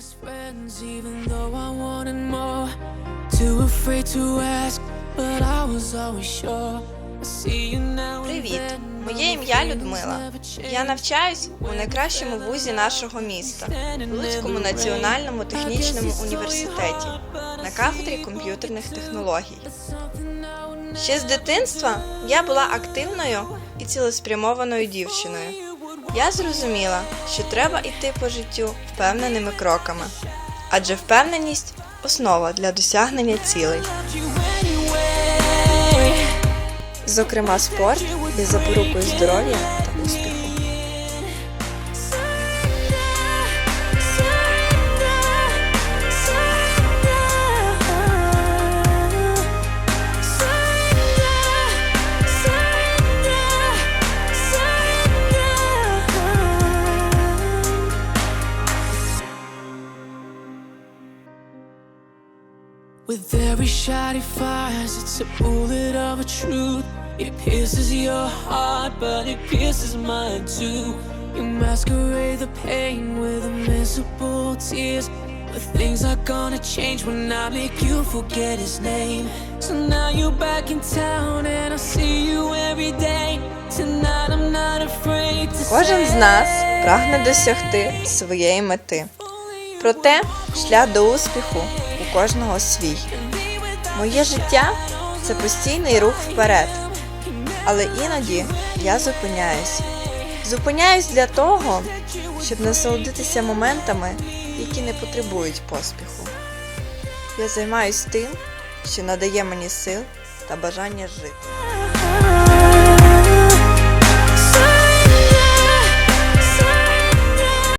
best friends, even though I wanted more. Too afraid to ask, but I was always sure. Привіт, моє ім'я Людмила. Я навчаюсь у найкращому вузі нашого міста, Луцькому національному технічному університеті, на кафедрі комп'ютерних технологій. Ще з дитинства я була активною і цілеспрямованою дівчиною. Я зрозуміла, що треба йти по життю впевненими кроками, адже впевненість основа для досягнення цілей. Зокрема, спорт є запорукою здоров'я та успіху. With every shot it fires, it's a bullet of a truth. It pierces your heart, but it pierces mine too. You masquerade the pain with invisible tears. But things are gonna change when I make you forget his name. So now you're back in town, and I see you every day. Tonight I'm not afraid to Кожен з нас прагне досягти своєї мети. Проте шлях до успіху кожного свій. Моє життя це постійний рух вперед. Але іноді я зупиняюсь. Зупиняюсь для того, щоб насолодитися моментами, які не потребують поспіху. Я займаюсь тим, що надає мені сил та бажання жити.